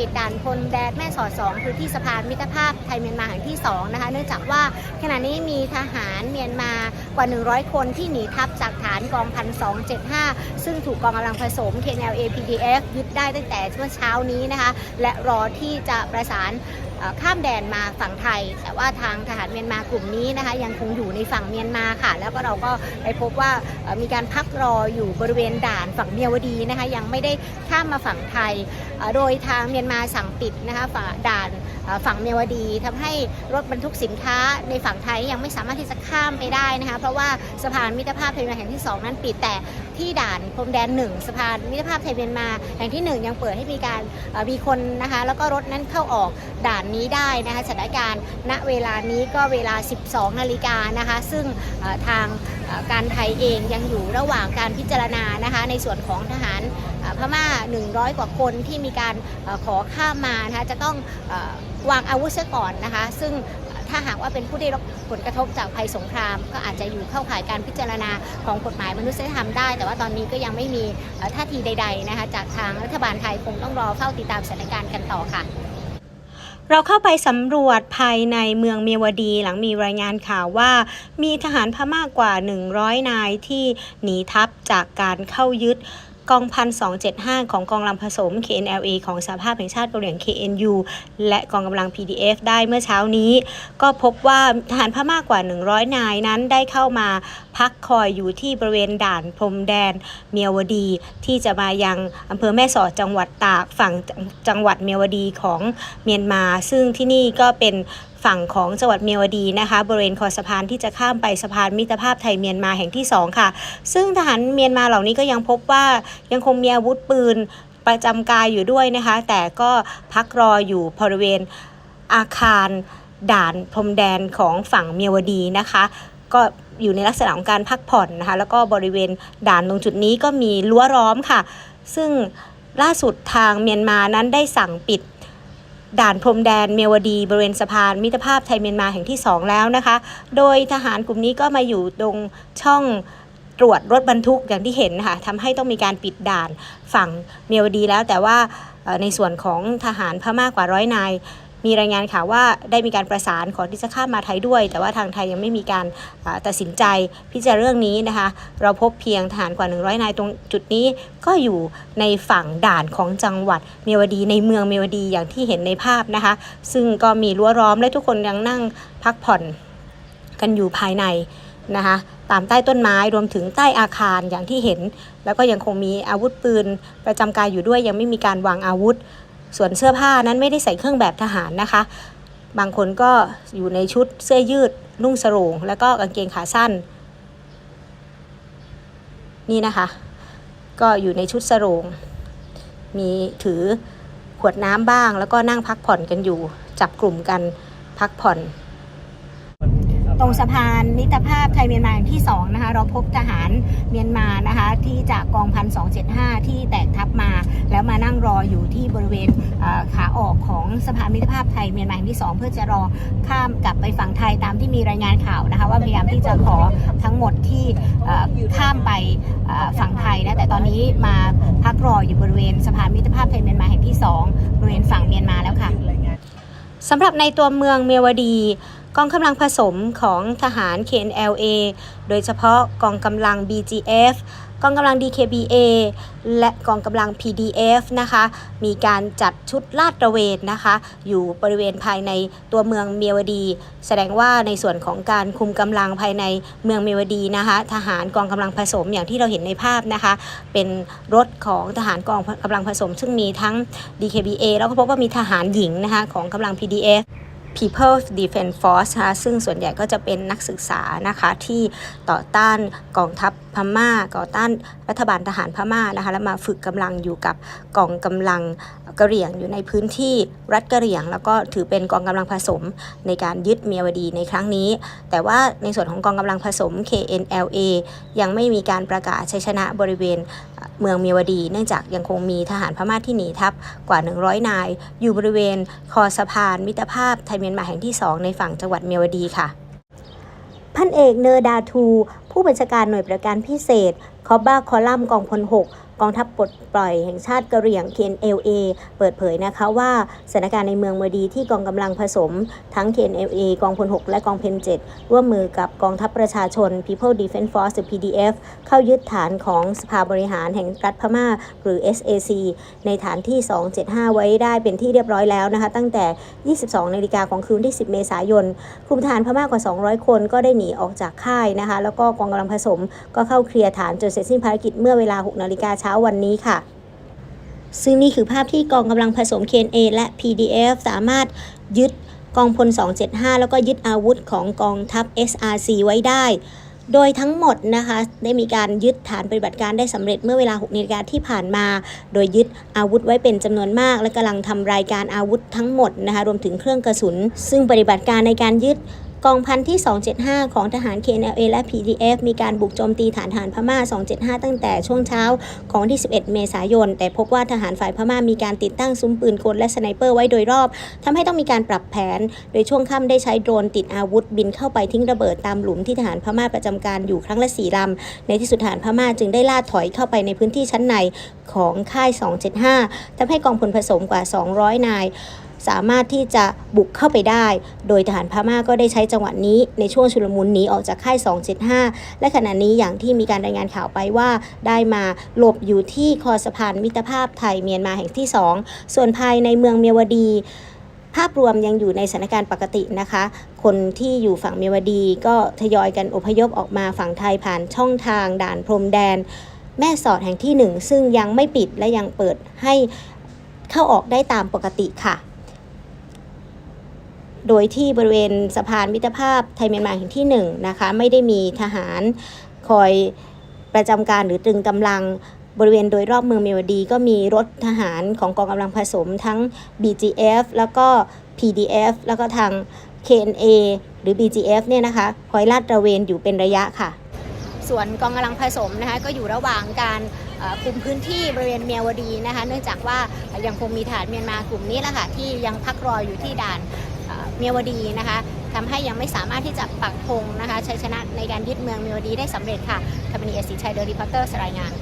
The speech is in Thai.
ปิดด่านพลแดนแม่สอดสองคือที่สะพานมิตรภาพไทยเมียนมาแห่งที่สองนะคะเนื่องจากว่าขณะนี้มีทหารเมียนมากว่า 100 คนที่หนีทัพจากฐานกองพันสองเจ็ดห้าซึ่งถูกกองกำลังผสม KNLA PDF ยึดได้ตั้งแต่เมื่อเช้านี้นะคะและรอที่จะประสาน ข้ามแดนมาฝั่งไทย แต่ว่าทางทหารเมียนมากลุ่มนี้นะคะยังคงอยู่ในฝั่งเมียนมาค่ะ แล้วก็เราก็ไปพบว่ามีการพักรออยู่บริเวณด่านฝั่งเมียวดีนะคะยังไม่ได้ข้ามมาฝั่งไทย โดยทางเมียนมาสั่งปิดนะคะฝั่งด่าน ฝั่งเมียวดีทำให้รถบรรทุกสินค้าในฝั่งไทยยังไม่สามารถที่จะข้ามไปได้นะคะเพราะว่าสะพานมิตรภาพไทยเมียนมาแห่งที่สองนั้นปิดแต่ที่ด่านพรมแดนหนึ่งสะพานมิตรภาพไทยเมียนมาแห่งที่หนึ่งยังเปิดให้มีการมีคนนะคะแล้วก็รถนั้นเข้าออกด่านนี้ได้นะคะสถานการณ์ณเวลานี้ก็เวลา 12 นาฬิกานะคะซึ่งทาง การไทยเองยังอยู่ระหว่างการพิจารณานะคะในส่วนของทหารพม่า 100 กว่าคนที่มีการขอข้ามมานะคะจะต้องวางอาวุธซะก่อนนะคะซึ่งถ้าหากว่าเป็นผู้ได้รับผลกระทบจากภัยสงคราม ก็อาจจะอยู่เข้าข่ายการพิจารณาของกฎหมายมนุษยธรรมได้ แต่ว่าตอนนี้ก็ยังไม่มีท่าทีใด ๆนะคะจากทางรัฐบาลไทยคงต้องรอเฝ้าติดตามสถานการณ์กันต่อค่ะ เราเข้าไปสำรวจภายในเมืองเมียวดีหลังมีรายงานข่าวว่า มีทหารพม่ากกว่า 100 นายที่หนีทัพจากการเข้ายึด กองพัน275ของกองกำลังผสม KNLA ของสหภาพแห่งชาติกะเหรี่ยง KNU และกองกำลัง PDF ได้เมื่อเช้านี้ ก็พบว่าทหารพม่ากกว่า 100 นายนั้นได้เข้ามาพักคอยอยู่ที่บริเวณด่านพรมแดนเมียวดี ที่จะมายังอำเภอแม่สอดจังหวัดตากฝั่งจังหวัดเมียวดีของเมียนมา ซึ่งที่นี่ก็เป็น ฝั่งของจังหวัดเมียวดีนะคะ บริเวณคอสะพานที่จะข้ามไปสะพานมิตรภาพไทยเมียนมาแห่งที่สองค่ะ ซึ่งทหารเมียนมาเหล่านี้ก็ยังพบว่ายังคงมีอาวุธปืนประจำกายอยู่ด้วยนะคะ แต่ก็พักรออยู่บริเวณอาคารด่านพรมแดนของฝั่งเมียวดีนะคะ ก็อยู่ในลักษณะของการพักผ่อนนะคะ แล้วก็บริเวณด่านตรงจุดนี้ก็มีรั้วล้อมค่ะ ซึ่งล่าสุดทางเมียนมานั้นได้สั่งปิด ด่านพรมแดนเมียวดี บริเวณสะพานมิตรภาพไทยเมียนมาแห่งที่ 2 แล้วนะคะ โดยทหารกลุ่มนี้ก็มาอยู่ตรงช่องตรวจรถบรรทุกอย่างที่เห็นนะคะทำให้ต้องมีการปิดด่านฝั่งเมียวดีแล้วแต่ว่าในส่วนของทหารพม่ากว่าร้อยนาย มีรายงานข่าวว่าได้มีการประสานขอที่จะข้ามมาไทยด้วย แต่ว่าทางไทยยังไม่มีการตัดสินใจพิจารณาเรื่องนี้นะคะ เราพบเพียงทหารกว่า 100 นายตรงจุดนี้ก็อยู่ในฝั่งด่านของจังหวัดเมียวดีในเมืองเมียวดีอย่างที่เห็นในภาพนะคะ ซึ่งก็มีรั้วล้อมและทุกคนยังนั่งพักผ่อนกันอยู่ภายในนะคะตามใต้ต้นไม้รวมถึงใต้อาคารอย่างที่เห็น แล้วก็ยังคงมีอาวุธปืนประจำกายอยู่ด้วยยังไม่มีการวางอาวุธ ส่วนเสื้อผ้านั้นไม่ได้ใส่เครื่องแบบทหารนะคะ บางคนก็อยู่ในชุดเสื้อยืดนุ่งสรงแล้วก็กางเกงขาสั้น นี่นะคะ ก็อยู่ในชุดสรงมีถือขวดน้ำบ้าง แล้วก็นั่งพักผ่อนกันอยู่ จับกลุ่มกันพักผ่อน ตรงสะพานมิตรภาพไทยเมียนมาแห่งที่2นะคะเราพบทหารเมียนมานะคะที่จากกองพันสองที่แตกทัพมา แล้วมานั่งรออยู่ที่บริเวณขาออกของสะพานมิตรภาพไทยเมียนมาแห่งที่ 2 เพื่อจะรอข้ามกลับไปฝั่งไทยตามที่มีรายงานข่าวนะคะว่าพยายามที่จะขอทั้งหมดที่ข้ามไปฝั่งไทยนะแต่ตอนนี้มาพักรออยู่บริเวณสะพานมิตรภาพไทยเมียนมาแห่งที่ 2 บริเวณฝั่งเมียนมาแล้วค่ะสำหรับในตัวเมืองเมียวดี กองกำลังผสมของทหาร KNLA โดยเฉพาะกองกำลัง BGF กองกำลัง DKBA และกองกำลัง PDF นะคะ มีการจัดชุดลาดตระเวนนะคะ อยู่บริเวณภายในตัวเมืองเมียวดี แสดงว่าในส่วนของการคุมกำลังภายในเมืองเมียวดีนะคะ ทหารกองกำลังผสมอย่างที่เราเห็นในภาพนะคะ เป็นรถของทหารกองกำลังผสม ซึ่งมีทั้ง DKBA แล้วก็พบว่ามีทหารหญิงนะคะของกำลัง PDF People Defense Force นะคะซึ่งส่วนใหญ่ก็จะเป็นนักศึกษานะคะที่ต่อต้านกองทัพพม่าต่อต้านรัฐบาลทหารพม่านะคะแล้วมาฝึกกำลังอยู่กับกองกำลังกะเหรี่ยงอยู่ในพื้นที่รัฐกะเหรี่ยง แล้วก็ถือเป็นกองกำลังผสมในการยึดเมียวดีในครั้งนี้ แต่ว่าในส่วนของกองกำลังผสม KNLA ยังไม่มีการประกาศชัยชนะบริเวณเมืองเมียวดี เนื่องจากยังคงมีทหารพม่าที่หนีทัพกว่า 100 นาย อยู่บริเวณคอสะพานมิตรภาพไทยเมียนมาแห่งที่ 2 ในฝั่งจังหวัดเมียวดีค่ะ พันเอกเนอร์ดาทู ผู้บัญชาการหน่วยประการพิเศษ คอบ้าคอลัมน์กองพล 6 กองทัพปลดปล่อยแห่งชาติกะเหรี่ยง KNLA เปิดเผยนะคะว่าสถานการณ์ในเมืองเมดีที่กองกำลังผสม ทั้ง KNLA กองพล 6 และกองเพน7ร่วมมือกับกองทัพประชาชน People Defense Force หรือ PDF เข้ายึดฐานของสภาบริหารแห่งรัฐพม่า หรือ SAC ในฐานที่ 275 ไว้ได้เป็นที่เรียบร้อยแล้วนะคะ ตั้งแต่ 22 นาฬิกาของคืนที่ 10 เมษายนกลุ่มทหารพม่ากว่า 200 คนก็ได้หนีออกจากค่ายนะคะ แล้วก็กองกำลังผสมก็เข้าเคลียร์ฐานจนเสร็จสิ้นภารกิจเมื่อเวลา 6 นาฬิกาเช้าวันนี้ค่ะ ซึ่งนี่คือภาพที่กองกำลังผสม KNA และ PDF สามารถยึดกองพล 275 แล้วก็ยึดอาวุธของกองทัพ SRC ไว้ได้ โดยทั้งหมดนะคะ ได้มีการยึดฐานปฏิบัติการได้สำเร็จเมื่อเวลา 6นาฬิกาที่ผ่านมา โดยยึดอาวุธไว้เป็นจำนวนมาก และกำลังทำรายการอาวุธทั้งหมดนะคะ รวมถึงเครื่องกระสุน ซึ่งปฏิบัติการในการยึด กองพันที่ 275 ของทหาร KNLA และ PDF มีการบุกโจมตีฐานทหารพม่า 275 ตั้งแต่ช่วงเช้าของวันที่ 11 เมษายน แต่พบว่าทหารฝ่ายพม่ามีการติดตั้งซุ้มปืนกลและสไนเปอร์ไว้โดยรอบทำให้ต้องมีการปรับแผน โดยช่วงค่ำได้ใช้โดรนติดอาวุธ บินเข้าไปทิ้งระเบิดตามหลุมที่ทหารพม่าประจำการอยู่ครั้งละ4ลำ ในที่สุดทหารพม่าจึงได้ล่าถอยเข้าไปในพื้นที่ชั้นในของค่าย 275ทำให้กองพลผสมกว่า 200 นาย สามารถที่จะบุกเข้าไปได้ โดยทหารพม่าก็ได้ใช้จังหวะนี้ในช่วงชุลมุนหนีออกจากค่าย 275 และขณะนี้อย่างที่มีการรายงานข่าวไปว่า ได้มาหลบอยู่ที่คอสะพานมิตรภาพไทยเมียนมาแห่งที่ 2 ส่วนภายในเมืองเมียวดีภาพรวมยังอยู่ในสถานการณ์ปกตินะคะ คนที่อยู่ฝั่งเมียวดีก็ทยอยกันอพยพออกมาฝั่งไทยผ่านช่องทางด่านพรมแดน แม่สอดแห่งที่หนึ่งซึ่งยังไม่ปิดและยังเปิดให้เข้าออกได้ตามปกติค่ะ โดยที่บริเวณสะพานมิตรภาพไทยเมียนมาแห่งที่1นงนะคะไม่ได้มีทหารคอยประจำการหรือตรึงกำลังบริเวณโดยรอบเมืองเมียวดี ก็มีรถทหารของกองกำลังผสมทั้ง BGF แล้วก็ PDF แล้วก็ทาง KNA หรือ BGF เนี่ยนะคะคอยลาดตระเวนอยู่เป็นระยะค่ะ ส่วนกองกำลังผสมนะคะก็อยู่ระหว่างการคุมพื้นที่บริเวณเมียวดีนะคะ เนื่องจากว่ายังคงมีฐานเมียนมากลุ่มนี้แหละค่ะที่ยังพักรออยู่ที่ด่าน เมียวดีนะคะทำให้ยังไม่สามารถที่จะปักธงนะคะชัยชนะในการยึดเมืองเมียวดีได้สำเร็จค่ะคัมินีเอสีชัยเดอะรีพอร์เตอร์รายงาน